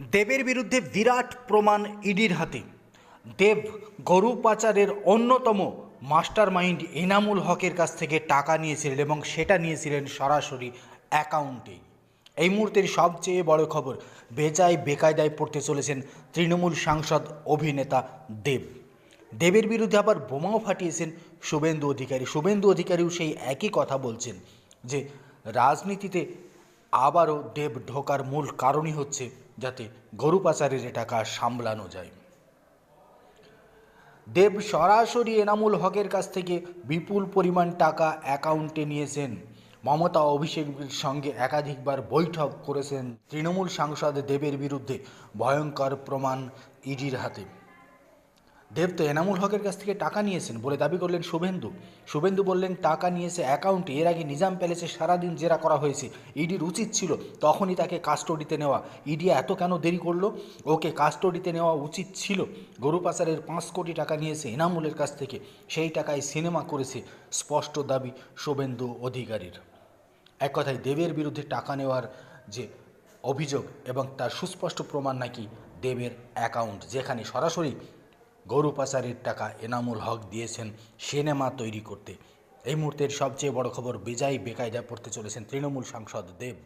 দেবের বিরুদ্ধে বিরাট প্রমাণ ইডির হাতে। দেব গরু পাচারের অন্যতম মাস্টার মাইন্ড এনামুল হকের কাছ থেকে টাকা নিয়েছিলেন এবং সেটা নিয়েছিলেন সরাসরি অ্যাকাউন্টে। এই মুহূর্তের সবচেয়ে বড় খবর, বেজায় বেকায়দায় পড়তে চলেছেন তৃণমূল সাংসদ অভিনেতা দেব। দেবের বিরুদ্ধে আবার বোমাও ফাটিয়েছেন শুভেন্দু অধিকারী। শুভেন্দু অধিকারীও সেই একই কথা বলছেন যে, রাজনীতিতে আবারও দেব ঢোকার মূল কারণই হচ্ছে যাতে গরু পাচারের টাকা সামলানো যায়। দেব সরাসরি এনামুল হকের কাছ থেকে বিপুল পরিমাণ টাকা অ্যাকাউন্টে নিয়েছেন। মমতা অভিষেকের সঙ্গে একাধিকবার বৈঠক করেছেন তৃণমূল সাংসদ দেবের বিরুদ্ধে ভয়ঙ্কর প্রমাণ ইডির হাতে। দেব তো এনামুল হকের কাছ থেকে টাকা নিয়েছেন বলে দাবি করলেন শুভেন্দু। শুভেন্দু বললেন, টাকা নিয়েছে অ্যাকাউন্টে, এর আগে নিজাম প্যালেসে সারাদিন জেরা করা হয়েছে। ইডির উচিত ছিল তখনই তাকে কাস্টডিতে নেওয়া। ইডি এত কেন দেরি করল? ওকে কাস্টডিতে নেওয়া উচিত ছিল। গরু পাচারের পাঁচ কোটি টাকা নিয়েছে এনামুলের কাছ থেকে। সেই টাকায় সিনেমা করেছে। স্পষ্ট দাবি শুভেন্দু অধিকারীর। এক কথায় দেবের বিরুদ্ধে টাকা নেওয়ার যে অভিযোগ এবং তার সুস্পষ্ট প্রমাণ নাকি দেবের অ্যাকাউন্ট, যেখানে সরাসরি গরু পাচারের টাকা এনামুল হক দিয়েছেন সিনেমা তৈরি করতে। এই মুহূর্তের সবচেয়ে বড় খবর বেজায় বেকায়দা পড়তে চলেছেন তৃণমূল সাংসদ দেব।